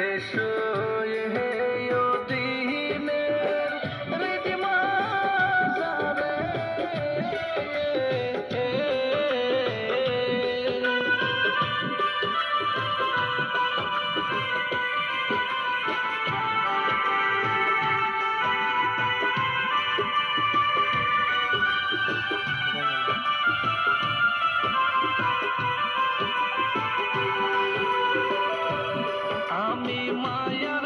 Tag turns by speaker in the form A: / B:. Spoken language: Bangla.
A: Kishore. আমি মায়ার